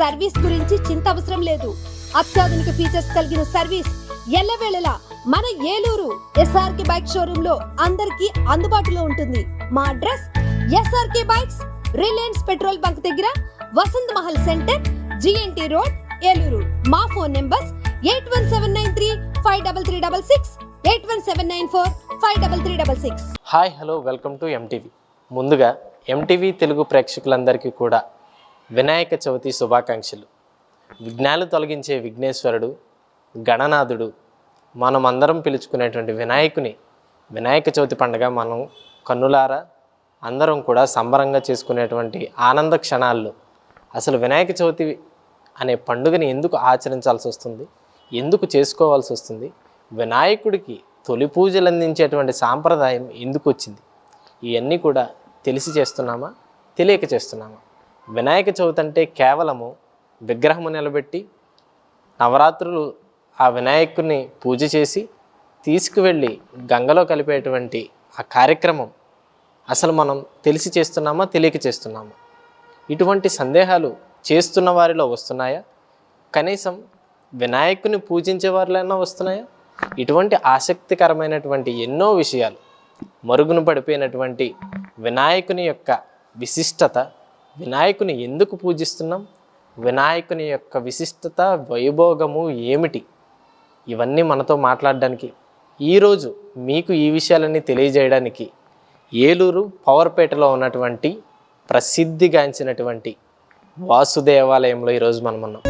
Service గురించి చింత అవసరం లేదు. అత్యాధునిక ఫీచర్స్ కలిగిన సర్వీస్ ఎల్లవేళలా మన ఏలూరు ఎస్ఆర్కే బైక్ షోరూమ్లో అందరికీ అందుబాటులో ఉంటుంది. మా address SRK bikes Reliance petrol bunk దగ్గర Vasant Mahal centre GNT road Eluru. మా phone numbers eight one seven nine three five double three double six eight one seven nine four five double three double six. Hi hello welcome to MTV ముందుగా MTV Telugu ప్రేక్షకులందరికీ కూడా వినాయక చవితి శుభాకాంక్షలు. విఘ్నాలు తొలగించే విఘ్నేశ్వరుడు గణనాథుడు మనం అందరం పిలుచుకునేటువంటి వినాయకుని. వినాయక చవితి పండుగ మనం కన్నులారా అందరం కూడా సంబరంగా చేసుకునేటువంటి ఆనంద క్షణాల్లో. అసలు వినాయక చవితి అనే పండుగని ఎందుకు ఆచరించాల్సి వస్తుంది? ఎందుకు చేసుకోవాల్సి వస్తుంది? వినాయకుడికి తొలి పూజలు అందించేటువంటి సాంప్రదాయం ఎందుకు వచ్చింది? ఇవన్నీ కూడా తెలిసి చేస్తున్నామా? తెలియక చేస్తున్నామా? వినాయక చవితి అంటే కేవలము విగ్రహము నిలబెట్టి నవరాత్రులు ఆ వినాయకుడిని పూజ చేసి తీసుకువెళ్ళి గంగలో కలిపేటువంటి ఆ కార్యక్రమం అసలు మనం తెలిసి చేస్తున్నామా తెలియక చేస్తున్నామా? ఇటువంటి సందేహాలు చేస్తున్న వారిలో వస్తున్నాయా? కనీసం వినాయకుని పూజించే వారిలైనా వస్తున్నాయా? ఇటువంటి ఆసక్తికరమైనటువంటి ఎన్నో విషయాలు మరుగున పడిపోయినటువంటి వినాయకుని యొక్క విశిష్టత వినాయకుని ఎందుకు పూజిస్తున్నాం? వినాయకుని యొక్క విశిష్టత వైభోగము ఏమిటి? ఇవన్నీ మనతో మాట్లాడడానికి. ఈరోజు మీకు ఈ విషయాలన్నీ తెలియజేయడానికి ఏలూరు పవర్పేటలో ఉన్నటువంటి ప్రసిద్ధిగాంచినటువంటి వాసుదేవాలయంలో ఈరోజు మనం ఉన్నాం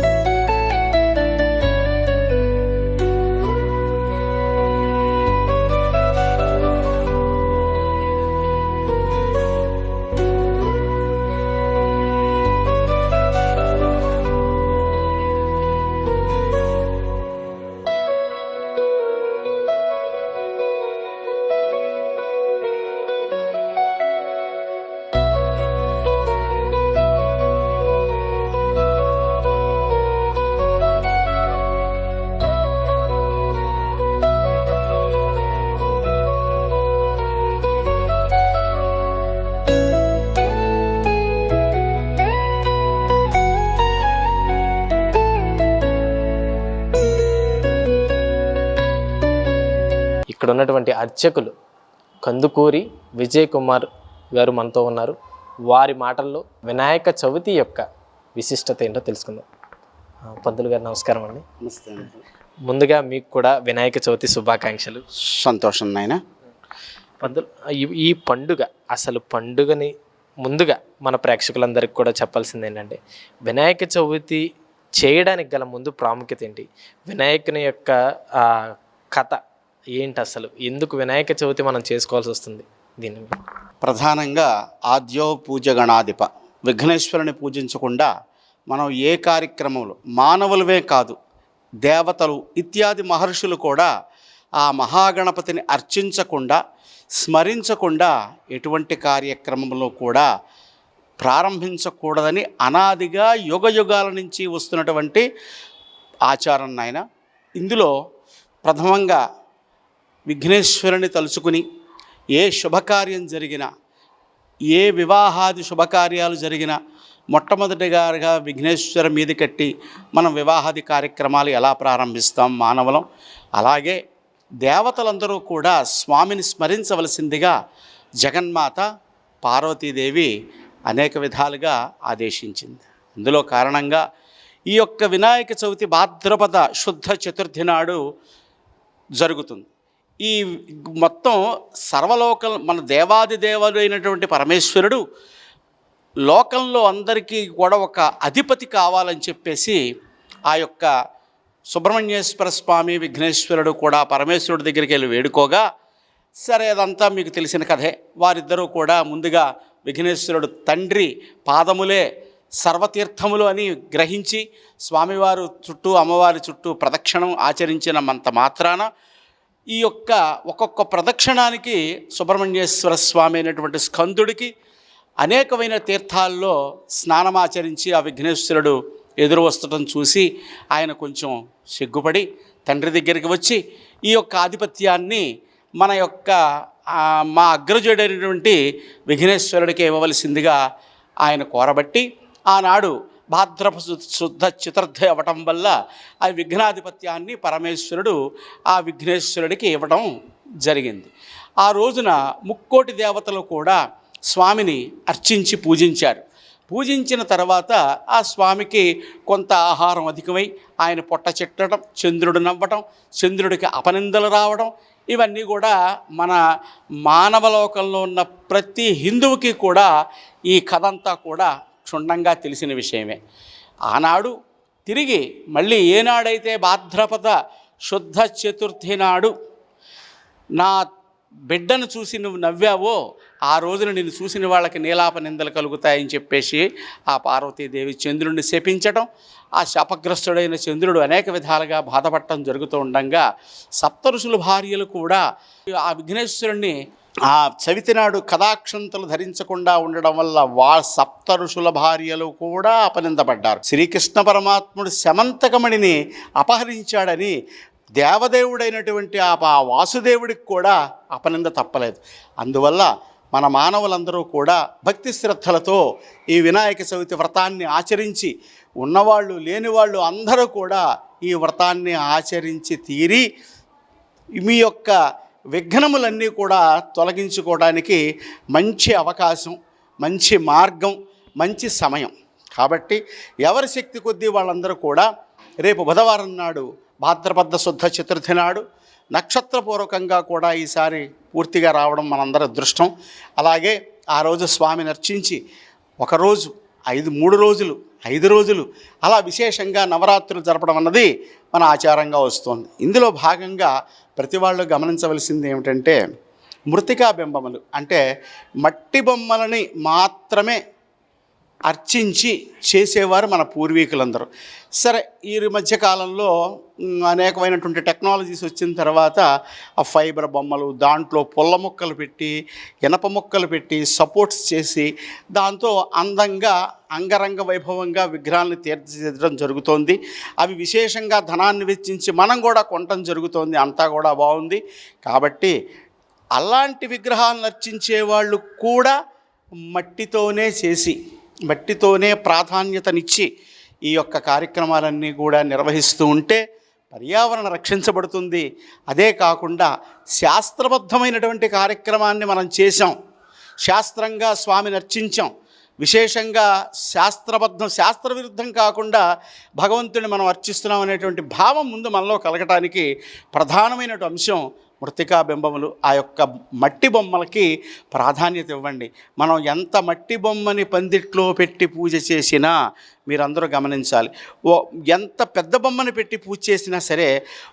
ఇక్కడ ఉన్నటువంటి అర్చకులు కందుకూరి విజయ్ కుమార్ గారు మనతో ఉన్నారు. వారి మాటల్లో వినాయక చవితి యొక్క విశిష్టత ఏంటో తెలుసుకుందాం. పంతులు గారు నమస్కారం అండి. నమస్తే. ముందుగా మీకు కూడా వినాయక చవితి శుభాకాంక్షలు. సంతోషం నాయన. పంతులు ఈ- పండుగ అసలు పండుగని ముందుగా మన ప్రేక్షకులందరికీ కూడా చెప్పాల్సింది ఏంటంటే వినాయక చవితి చేయడానికి గల ముందు ప్రాముఖ్యత ఏంటి? వినాయకుని యొక్క కథ ఏంటి అసలు ఎందుకు వినాయక చవితి మనం చేసుకోవాల్సి వస్తుంది దీని ప్రధానంగా ఆద్యో పూజ గణాధిప. విఘ్నేశ్వరుని పూజించకుండా మనం ఏ కార్యక్రమంలో మానవులవే కాదు దేవతలు ఇత్యాది మహర్షులు కూడా ఆ మహాగణపతిని అర్చించకుండా స్మరించకుండా ఎటువంటి కార్యక్రమంలో కూడా ప్రారంభించకూడదని అనాదిగా యుగ యుగాల నుంచి వస్తున్నటువంటి ఆచారం నాయన. ఇందులో ప్రథమంగా విఘ్నేశ్వరుని తలుచుకుని ఏ శుభకార్యం జరిగినా ఏ వివాహాది శుభకార్యాలు జరిగినా మొట్టమొదటిగా విఘ్నేశ్వర మీద కట్టి మనం వివాహాది కార్యక్రమాలు ఎలా ప్రారంభిస్తాం మానవలం. అలాగే దేవతలందరూ కూడా స్వామిని స్మరించవలసిందిగా జగన్మాత పార్వతీదేవి అనేక విధాలుగా ఆదేశించింది. అందులో కారణంగా ఈ యొక్క వినాయక చవితి భాద్రపద శుద్ధ చతుర్థి నాడు జరుగుతుంది. ఈ మొత్తం సర్వలోక మన దేవాది దేవుడైనటువంటి పరమేశ్వరుడు లోకంలో అందరికీ కూడా ఒక అధిపతి కావాలని చెప్పేసి ఆ యొక్క సుబ్రహ్మణ్యేశ్వర స్వామి విఘ్నేశ్వరుడు కూడా పరమేశ్వరుడి దగ్గరికి వెళ్ళి వేడుకోగా సరే అదంతా మీకు తెలిసిన కథే. వారిద్దరూ కూడా ముందుగా విఘ్నేశ్వరుడు తండ్రి పాదములే సర్వతీర్థములు అని గ్రహించి స్వామివారు చుట్టూ అమ్మవారి చుట్టూ ప్రదక్షిణం ఆచరించిన మంత మాత్రాన ఈ యొక్క ఒక్కొక్క ప్రదక్షిణానికి సుబ్రహ్మణ్యేశ్వర స్వామి అయినటువంటి స్కందుడికి అనేకమైన తీర్థాల్లో స్నానమాచరించి ఆ విఘ్నేశ్వరుడు ఎదురు వస్తటం చూసి ఆయన కొంచెం సిగ్గుపడి తండ్రి దగ్గరికి వచ్చి ఈ యొక్క ఆధిపత్యాన్ని మన యొక్క మా అగ్రజుడైనటువంటి విఘ్నేశ్వరుడికి ఇవ్వవలసిందిగా ఆయన కోరబట్టి ఆనాడు భాద్రప శు- శుద్ధ చతుర్థి అవ్వటం వల్ల ఆ విఘ్నాధిపత్యాన్ని పరమేశ్వరుడు ఆ విఘ్నేశ్వరుడికి ఇవ్వడం జరిగింది. ఆ రోజున ముక్కోటి దేవతలు కూడా స్వామిని అర్చించి పూజించారు. పూజించిన తర్వాత ఆ స్వామికి కొంత ఆహారం అధికమై ఆయన పొట్ట చెట్టడం చంద్రుడు నవ్వటం చంద్రుడికి అపనిందలు రావడం ఇవన్నీ కూడా మన మానవలోకంలో ఉన్న ప్రతి హిందువుకి కూడా ఈ కథ అంతా కూడా క్షుణ్ణంగా తెలిసిన విషయమే. ఆనాడు తిరిగి మళ్ళీ ఏనాడైతే భాద్రపద శుద్ధ చతుర్థి నాడు నా బిడ్డను చూసి నువ్వు నవ్వావో ఆ రోజున నిన్ను చూసిన వాళ్ళకి నీలాప నిందలు కలుగుతాయని చెప్పేసి ఆ పార్వతీదేవి చంద్రుడిని శపించటం ఆ శాపగ్రస్తుడైన చంద్రుడు అనేక విధాలుగా బాధపడటం జరుగుతూ ఉండగా సప్తఋషుల భార్యలు కూడా ఆ విఘ్నేశ్వరుణ్ణి ఆ చవితి నాడు కథాక్షంతలు ధరించకుండా ఉండడం వల్ల వా సప్త ఋషుల భార్యలు కూడా అపనిందపడ్డారు. శ్రీకృష్ణ పరమాత్ముడు శమంతకమణిని అపహరించాడని దేవదేవుడైనటువంటి ఆ వాసుదేవుడికి కూడా అపనింద తప్పలేదు. అందువల్ల మన మానవులందరూ కూడా భక్తి శ్రద్ధలతో ఈ వినాయక చవితి వ్రతాన్ని ఆచరించి ఉన్నవాళ్ళు లేనివాళ్ళు అందరూ కూడా ఈ వ్రతాన్ని ఆచరించి తీరి మీ యొక్క విఘ్నములన్నీ కూడా తొలగించుకోవడానికి మంచి అవకాశం మంచి మార్గం మంచి సమయం. కాబట్టి ఎవరి శక్తి కొద్దీ వాళ్ళందరూ కూడా రేపు బుధవారం నాడు భాద్రపద శుద్ధ చతుర్థి నాడు నక్షత్రపూర్వకంగా కూడా ఈసారి పూర్తిగా రావడం మనందరి అదృష్టం. అలాగే ఆ రోజు స్వామిని అర్చించి ఒకరోజు ఐదు మూడు రోజులు ఐదు రోజులు. అలా విశేషంగా నవరాత్రులు జరపడం అన్నది మన ఆచారంగా వస్తుంది. ఇందులో భాగంగా ప్రతి వాళ్ళు గమనించవలసింది ఏమిటంటే మృతికా బింబములు అంటే మట్టి బొమ్మలని మాత్రమే అర్చించి చేసేవారు మన పూర్వీకులందరూ. సరే ఈ మధ్య కాలంలో అనేకమైనటువంటి టెక్నాలజీస్ వచ్చిన తర్వాత ఆ ఫైబర్ బొమ్మలు దాంట్లో పుల్ల ముక్కలు పెట్టి ఇనప ముక్కలు పెట్టి సపోర్ట్స్ చేసి దాంతో అందంగా అంగరంగ వైభవంగా విగ్రహాలను తీర్చిదిద్దడం జరుగుతోంది. అవి విశేషంగా ధనాన్ని వెచ్చించి మనం కూడా కొనటం జరుగుతోంది. అంతా కూడా బాగుంది. కాబట్టి అలాంటి విగ్రహాలను అర్చించే వాళ్ళు కూడా మట్టితోనే చేసి మట్టితోనే ప్రాధాన్యతనిచ్చి ఈ యొక్క కార్యక్రమాలన్నీ కూడా నిర్వహిస్తూ ఉంటే పర్యావరణ రక్షించబడుతుంది. అదే కాకుండా శాస్త్రబద్ధమైనటువంటి కార్యక్రమాన్ని మనం చేశాం. శాస్త్రంగా స్వామిని అర్చించాం. విశేషంగా శాస్త్రబద్ధం శాస్త్ర విరుద్ధం కాకుండా భగవంతుని మనం అర్చిస్తున్నాం అనేటువంటి భావం ముందు మనలో కలగటానికి ప్రధానమైనటువంటి అంశం మృతికా బింబములు ఆ యొక్క మట్టి బొమ్మలకి ప్రాధాన్యత ఇవ్వండి. మనం ఎంత మట్టి బొమ్మని పందిట్లో పెట్టి పూజ చేసినా మీరందరూ గమనించాలి. ఓ ఎంత పెద్ద బొమ్మని పెట్టి పూజ చేసినా సరే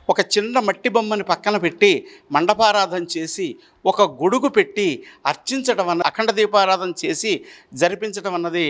ఒక చిన్న మట్టి బొమ్మని పక్కన పెట్టి మండపారాధన చేసి ఒక గొడుగు పెట్టి అర్చించడం అన్న అఖండ దీపారాధన చేసి జరిపించడం అన్నది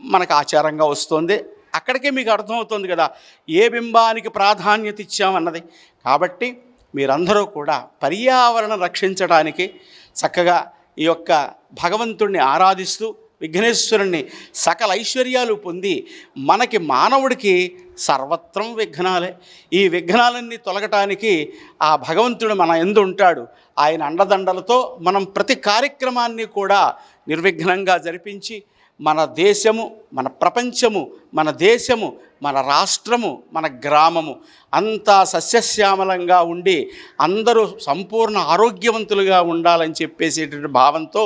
మనకు ఆచారంగా వస్తుంది. అక్కడికే మీకు అర్థమవుతుంది కదా ఏ బింబానికి ప్రాధాన్యత ఇచ్చామన్నది. కాబట్టి మీరందరూ కూడా పర్యావరణం రక్షించడానికి చక్కగా ఈ యొక్క భగవంతుణ్ణి ఆరాధిస్తూ విఘ్నేశ్వరుణ్ణి సకల ఐశ్వర్యాలు పొంది మనకి మానవుడికి సర్వత్రం విఘ్నాలే. ఈ విఘ్నాలన్నీ తొలగటానికి ఆ భగవంతుడు మన ఎందు ఉంటాడు. ఆయన అండదండలతో మనం ప్రతి కార్యక్రమాన్ని కూడా నిర్విఘ్నంగా జరిపించి మన దేశము మన ప్రపంచము మన దేశము మన రాష్ట్రము మన గ్రామము అంతా సస్యశ్యామలంగా ఉండి అందరూ సంపూర్ణ ఆరోగ్యవంతులుగా ఉండాలని చెప్పేసేటువంటి భావంతో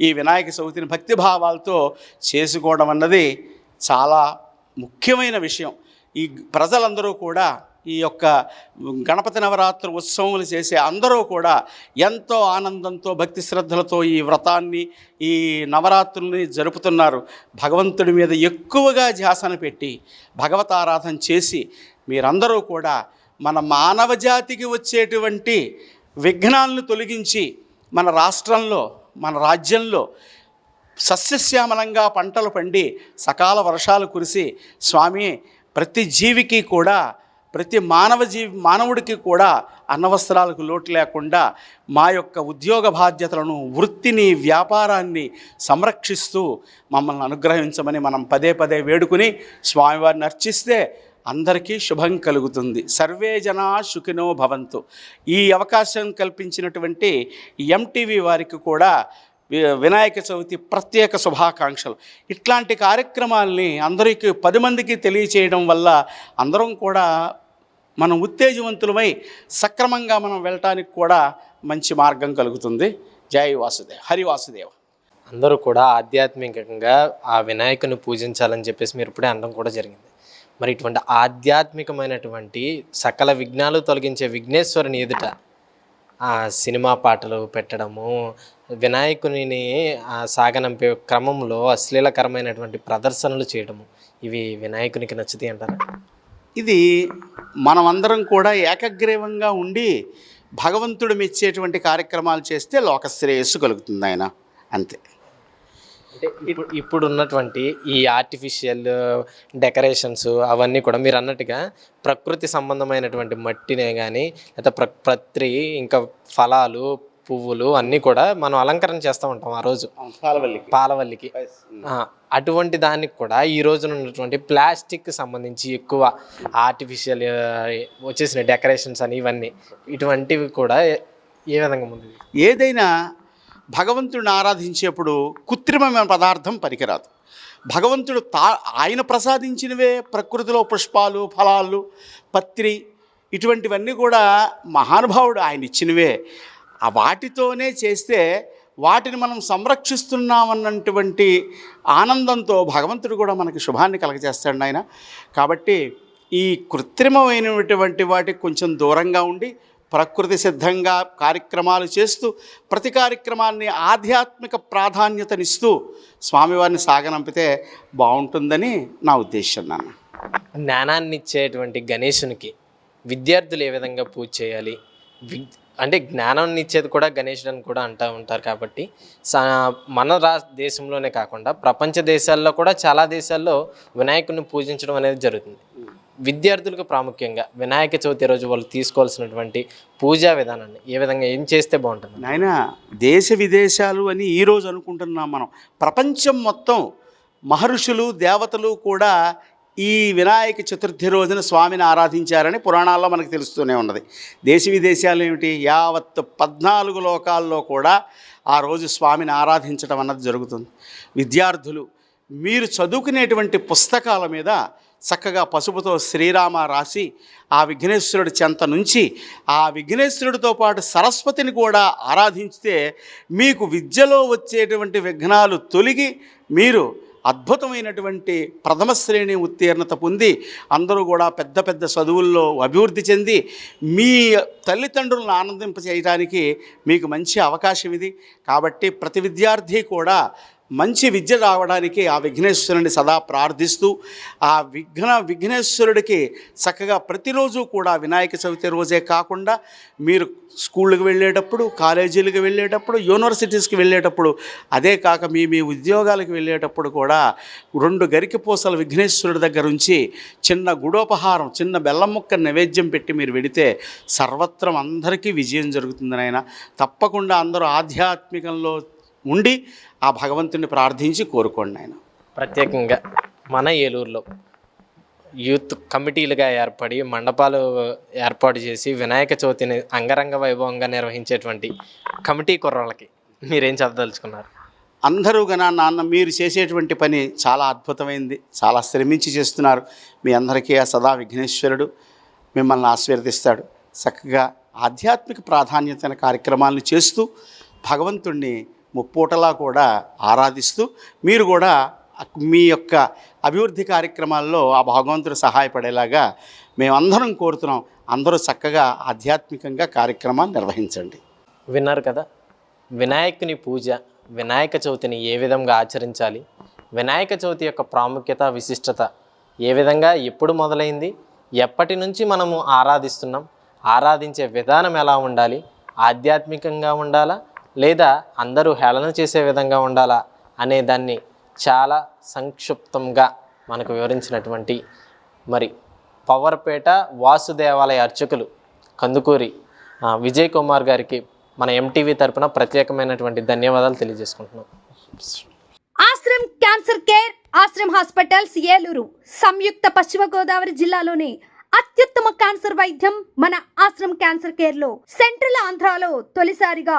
ఈ వినాయక చవితిని భక్తి భావాలతో చేసుకోవడం అన్నది చాలా ముఖ్యమైన విషయం. ఈ ప్రజలందరూ కూడా ఈ యొక్క గణపతి నవరాత్రి ఉత్సవములు చేసే అందరూ కూడా ఎంతో ఆనందంతో భక్తి శ్రద్ధలతో ఈ వ్రతాన్ని ఈ నవరాత్రుల్ని జరుపుతున్నారు. భగవంతుడి మీద ఎక్కువగా ధ్యాసన పెట్టి భగవతారాధన చేసి మీరందరూ కూడా మన మానవ జాతికి వచ్చేటువంటి విఘ్నాలను తొలగించి మన రాష్ట్రంలో మన రాజ్యంలో సస్యశ్యామలంగా పంటలు పండి సకాల వర్షాలు కురిసి స్వామి ప్రతి జీవికి కూడా ప్రతి మానవ జీవి మానవుడికి కూడా అన్నవస్త్రాలకు లోటు లేకుండా మా యొక్క ఉద్యోగ బాధ్యతలను వృత్తిని వ్యాపారాన్ని సంరక్షిస్తూ మమ్మల్ని అనుగ్రహించమని మనం పదే పదే వేడుకుని స్వామివారిని అర్చిస్తే అందరికీ శుభం కలుగుతుంది. సర్వే జనా సుఖినో భవంతు. ఈ అవకాశం కల్పించినటువంటి ఎంటీవీ వారికి కూడా వినాయక చవితి ప్రత్యేక శుభాకాంక్షలు. ఇట్లాంటి కార్యక్రమాల్ని అందరికీ పది మందికి తెలియచేయడం వల్ల అందరం కూడా మనం ఉత్తేజవంతులమై సక్రమంగా మనం వెళ్ళటానికి కూడా మంచి మార్గం కలుగుతుంది. జై వాసుదేవ్. హరి వాసుదేవ. అందరూ కూడా ఆధ్యాత్మికంగా ఆ వినాయకుని పూజించాలని చెప్పేసి మీరు ఇప్పుడే అనడం కూడా జరిగింది. మరి ఇటువంటి ఆధ్యాత్మికమైనటువంటి సకల విఘ్నాలు తొలగించే విఘ్నేశ్వరుని ఎదుట ఆ సినిమా పాటలు పెట్టడము వినాయకుని సాగనంపే క్రమంలో అశ్లీలకరమైనటువంటి ప్రదర్శనలు చేయడము ఇవి వినాయకునికి నచ్చుతాయి అంటారా? ఇది మనమందరం కూడా ఏకగ్రీవంగా ఉండి భగవంతుడు మెచ్చేటువంటి కార్యక్రమాలు చేస్తే లోక శ్రేయస్సు కలుగుతుంది ఆయన. అంతే. ఇప్పుడు ఇప్పుడు ఉన్నటువంటి ఈ ఆర్టిఫిషియల్ డెకరేషన్స్ అవన్నీ కూడా మీరు అన్నట్టుగా ప్రకృతి సంబంధమైనటువంటి మట్టినే కానీ లేదా ప్ర ప్రత్రి ఇంకా ఫలాలు పువ్వులు అన్నీ కూడా మనం అలంకరణ చేస్తూ ఉంటాం ఆ రోజు. పాలవల్లికి. పాలవల్లికి. అటువంటి దానికి కూడా ఈ రోజున ఉన్నటువంటి ప్లాస్టిక్ సంబంధించి ఎక్కువ ఆర్టిఫిషియల్ వచ్చేసిన డెకరేషన్స్ అని ఇవన్నీ ఇటువంటివి కూడా ఏ- విధంగా ముందు ఏదైనా భగవంతుడిని ఆరాధించేప్పుడు కృత్రిమమైన పదార్థం పనికిరాదు. భగవంతుడు తా ఆయన ప్రసాదించినవే ప్రకృతిలో పుష్పాలు ఫలాలు పత్రి ఇటువంటివన్నీ కూడా మహానుభావుడు ఆయన ఇచ్చినవే. ఆ వాటితోనే చేస్తే వాటిని మనం సంరక్షిస్తున్నామన్నటువంటి ఆనందంతో భగవంతుడు కూడా మనకి శుభాన్ని కలగజేస్తాడు ఆయన కాబట్టి ఈ కృత్రిమమైనటువంటి వాటికి కొంచెం దూరంగా ఉండి ప్రకృతి సిద్ధంగా కార్యక్రమాలు చేస్తూ ప్రతి కార్యక్రమాన్ని ఆధ్యాత్మిక ప్రాధాన్యతనిస్తూ స్వామివారిని సాగనంపితే బాగుంటుందని నా ఉద్దేశం నాన్న జ్ఞానాన్ని ఇచ్చేటువంటి గణేశునికి విద్యార్థులు ఏ విధంగా పూజ చేయాలి? అంటే జ్ఞానాన్ని ఇచ్చేది కూడా గణేషుడు అని కూడా అంటూ ఉంటారు కాబట్టి సా మన రా దేశంలోనే కాకుండా ప్రపంచ దేశాల్లో కూడా చాలా దేశాల్లో వినాయకుడిని పూజించడం అనేది జరుగుతుంది. విద్యార్థులకు ప్రాముఖ్యంగా వినాయక చవితి రోజు వాళ్ళు తీసుకోవాల్సినటువంటి పూజా విధానాన్ని ఏ విధంగా ఏం చేస్తే బాగుంటుంది? నాయన దేశ విదేశాలు అని ఈరోజు అనుకుంటున్నాం మనం. ప్రపంచం మొత్తం మహర్షులు దేవతలు కూడా ఈ వినాయక చతుర్థి రోజున స్వామిని ఆరాధించారని పురాణాల్లో మనకు తెలుస్తూనే ఉన్నది. దేశ విదేశాలు ఏమిటి? యావత్ పద్నాలుగు లోకాల్లో కూడా ఆ రోజు స్వామిని ఆరాధించడం అన్నది జరుగుతుంది. విద్యార్థులు మీరు చదువుకునేటువంటి పుస్తకాల మీద చక్కగా పసుపుతో శ్రీరామ రాసి ఆ విఘ్నేశ్వరుడి చెంత నుంచి ఆ విఘ్నేశ్వరుడితో పాటు సరస్వతిని కూడా ఆరాధించితే మీకు విద్యలో వచ్చేటువంటి విఘ్నాలు తొలగి మీరు అద్భుతమైనటువంటి ప్రథమ శ్రేణి ఉత్తీర్ణత పొంది అందరూ కూడా పెద్ద పెద్ద చదువుల్లో అభివృద్ధి చెంది మీ తల్లిదండ్రులను ఆనందింప చేయడానికి మీకు మంచి అవకాశం ఇది. కాబట్టి ప్రతి విద్యార్థి కూడా మంచి విద్య రావడానికి ఆ విఘ్నేశ్వరుని సదా ప్రార్థిస్తూ ఆ విఘ్న విఘ్నేశ్వరుడికి చక్కగా ప్రతిరోజు కూడా వినాయక చవితి రోజే కాకుండా మీరు స్కూళ్ళకి వెళ్ళేటప్పుడు కాలేజీలకు వెళ్ళేటప్పుడు యూనివర్సిటీస్కి వెళ్ళేటప్పుడు అదే కాక మీ మీ ఉద్యోగాలకు వెళ్ళేటప్పుడు కూడా రెండు గరికిపూసల విఘ్నేశ్వరుడి దగ్గర ఉంచి చిన్న గుడోపహారం చిన్న బెల్లం ముక్క నైవేద్యం పెట్టి మీరు వెడితే సర్వత్రం అందరికీ విజయం జరుగుతుంది నాయన. తప్పకుండా అందరూ ఆధ్యాత్మికంలో ఉండి ఆ భగవంతుని ప్రార్థించి కోరుకోండి ఆయన ప్రత్యేకంగా మన ఏలూరులో యూత్ కమిటీలుగా ఏర్పడి మండపాలు ఏర్పాటు చేసి వినాయక చవితిని అంగరంగ వైభవంగా నిర్వహించేటువంటి కమిటీ కుర్రాళ్ళకి మీరేం చెప్పదలుచుకున్నారు? అందరూ గన నాన్న మీరు చేసేటువంటి పని చాలా అద్భుతమైంది చాలా శ్రమించి చేస్తున్నారు. మీ అందరికీ ఆ సదా విఘ్నేశ్వరుడు మిమ్మల్ని ఆశీర్వదిస్తాడు. చక్కగా ఆధ్యాత్మిక ప్రాధాన్యతైన కార్యక్రమాలను చేస్తూ భగవంతుణ్ణి ముప్పూటలా కూడా ఆరాధిస్తూ మీరు కూడా మీ యొక్క అభివృద్ధి కార్యక్రమాల్లో ఆ భగవంతుడు సహాయపడేలాగా మేమందరం కోరుతున్నాం. అందరూ చక్కగా ఆధ్యాత్మికంగా కార్యక్రమాలు నిర్వహించండి. విన్నారు కదా? వినాయకుని పూజ వినాయక చవితిని ఏ విధంగా ఆచరించాలి? వినాయక చవితి యొక్క ప్రాముఖ్యత విశిష్టత ఏ విధంగా ఎప్పుడు మొదలైంది? ఎప్పటి నుంచి మనము ఆరాధిస్తున్నాం? ఆరాధించే విధానం ఎలా ఉండాలి? ఆధ్యాత్మికంగా ఉండాలా? లేదా అందరూ హేళన చేసే విధంగా ఉండాలా అనే దాన్ని చాలా సంక్షిప్తంగా మనకు వివరించినటువంటి మరి పవర్పేట వాసుదేవాలయ అర్చకులు కందుకూరి విజయ్ కుమార్ గారికి మన ఎంటీవీ తరపున ప్రత్యేకమైనటువంటి ధన్యవాదాలు తెలియజేసుకుంటున్నాం. Ashram cancer care Ashram hospitals Eluru సంయుక్త పశ్చిమ గోదావరి జిల్లాలోని అత్యుత్తమ క్యాన్సర్ వైద్యం మన ఆశ్రమ్ క్యాన్సర్ కేర్లో సెంట్రల్ ఆంధ్రాలో తొలిసారిగా